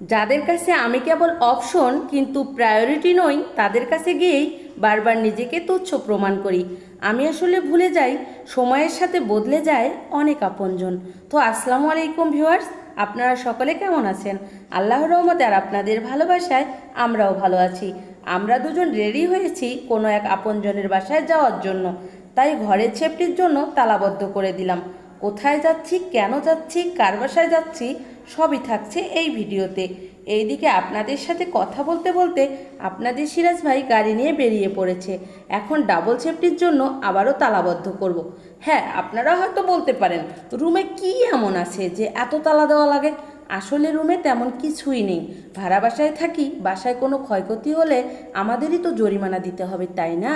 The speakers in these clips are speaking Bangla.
যাদের কাছে আমি কেবল অপশন কিন্তু প্রায়োরিটি নই, তাদের কাছে গিয়েই বারবার নিজেকে তুচ্ছ প্রমাণ করি। আমি আসলে ভুলে যাই, সময়ের সাথে বদলে যায় অনেক আপনজন। তো আসসালামু আলাইকুম ভিউয়ার্স আপনারা সকলে কেমন আছেন? আল্লাহর রহমতে আর আপনাদের ভালোবাসায় আমরাও ভালো আছি। আমরা দুজন রেডি হয়েছি কোনো এক আপনজনের বাসায় যাওয়ার জন্য। তাই ঘরের ছেপটির জন্য তালাবদ্ধ করে দিলাম। কোথায় যাচ্ছি, কেন যাচ্ছি, কার বাসায় যাচ্ছি সবই থাকছে এই ভিডিওতে। এইদিকে আপনাদের সাথে কথা বলতে বলতে আপনাদের সিরাজ ভাই গাড়ি নিয়ে বেরিয়ে পড়েছে। এখন ডাবল সেফটির জন্য আবারও তালাবদ্ধ করব। হ্যাঁ আপনারা হয়তো বলতে পারেন, রুমে কি এমন আছে যে এত তালা দেওয়া লাগে? আসলে রুমে তেমন কিছুই নেই। ভাড়া বাসায় থাকি, বাসায় কোনো ক্ষয়ক্ষতি হলে আমাদেরই তো জরিমানা দিতে হবে, তাই না?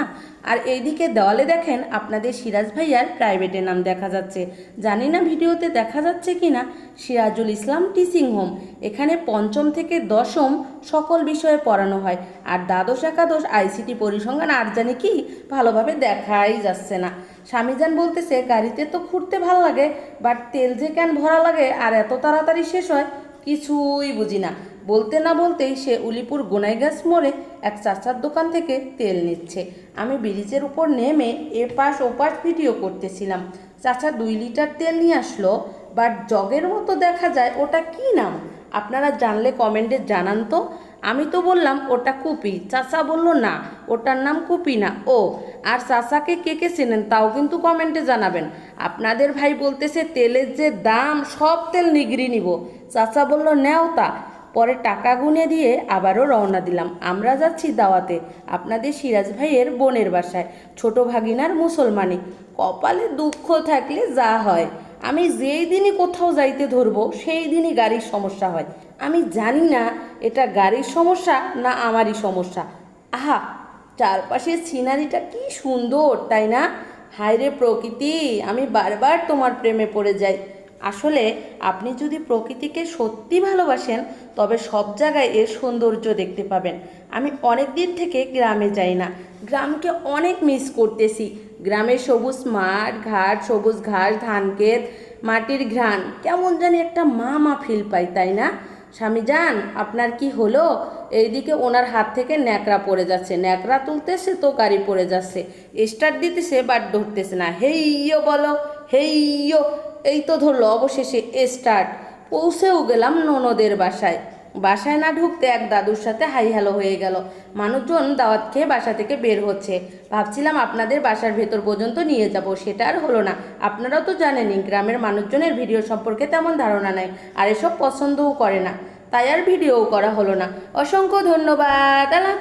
আর এইদিকে দেওয়ালে দেখেন আপনাদের সিরাজ ভাইয়ার প্রাইভেটের নাম দেখা যাচ্ছে। জানি না ভিডিওতে দেখা যাচ্ছে কি না, সিরাজুল ইসলাম টিচিং হোম। এখানে পঞ্চম থেকে দশম সকল বিষয়ে পড়ানো হয়। আর দ্বাদশ, একাদশ আইসিটি পরিসংখ্যান আর জানি কি, ভালোভাবে দেখাই যাচ্ছে না। স্বামীজান বলতেছে, গাড়িতে তো ঘুরতে ভালো লাগে বাট তেল যে কেন ভরা লাগে আর এত তাড়াতাড়ি শেষ হয়, কিছুই বুঝি না। বলতে না বলতেই সে উলিপুর গোনাইগাছ মোড়ে এক চাচার দোকান থেকে তেল নিচ্ছে। আমি ব্রিজের উপর নেমে এপাশ ওপাশ ভিডিও করতেছিলাম। চাচা দুই লিটার তেল নিয়ে আসলো বাট জগের মতো দেখা যায়, ওটা কি নাম? আপনারা জানলে কমেন্টে জানান তো। আমি তো বললাম ওটা কুপি। চাচা বলল, না, ওটার নাম কুপি না। ও, আর চাচাকে কে কে চেনেন তাও কিন্তু কমেন্টে জানাবেন। আপনাদের ভাই বলতেছে তেলের যে দাম, সব তেল নিগড়ি নিব। চাচা বলল, নেও তা। পরে টাকা গুনে দিয়ে আবারও রওনা দিলাম। আমরা যাচ্ছি দাওয়াতে, আপনাদের সিরাজ ভাইয়ের বোনের বাসায়, ছোট ভাগিনার মুসলমানি। কপালে দুঃখ থাকলে যা হয়, আমি যেই দিনই কোথাও যাইতে ধরবো, সেই দিনই গাড়ির সমস্যা হয়। আমি জানি না এটা গাড়ির সমস্যা না আমারই সমস্যা? আহা, চারপাশের সিনারিটা কি সুন্দর, তাই না? হায়রে প্রকৃতি, আমি বারবার তোমার প্রেমে পড়ে যাই। আসলে আপনি যদি প্রকৃতিকে সত্যি ভালোবাসেন, তবে সব জায়গায় এর সৌন্দর্য দেখতে পাবেন। আমি অনেক দিন থেকে গ্রামে যাই না। গ্রামকে অনেক মিস করতেছি। গ্রামের সবুজ মাঠ, ঘাট, সবুজ ঘাস, ধান ক্ষেত, মাটির ঘ্রাণ। কেমন জানি একটা মা মা ফিল পাই, তাই না? স্বামী যান আপনার কি হলো? এইদিকে ওনার হাত থেকে ন্যাকড়া পড়ে যাচ্ছে। ন্যাকড়া তুলতেছে তো গাড়ি পড়ে যাচ্ছে। স্টার্ট দিতেছে বাট ধরতেছে না। হেইয়ো বলো, হেইয়ো। এই তো ধরলো অবশেষে, স্টার্ট। পৌঁছেও গেলাম ননদের বাসায়। বাসায় না ঢুকতে এক দাদুর সাথে হাই হ্যালো হয়ে গেল। মানুষজন দাওয়াত খেয়ে বাসা থেকে বের হচ্ছে। ভাবছিলাম আপনাদের বাসার ভেতর পর্যন্ত নিয়ে যাব, সেটা আর হলো না। আপনারাও তো জানেনই, গ্রামের মানুষজনের ভিডিও সম্পর্কে তেমন ধারণা নেই, আর এসব পছন্দও করে না। তাই আর ভিডিও করা হলো না। অসংখ্য ধন্যবাদ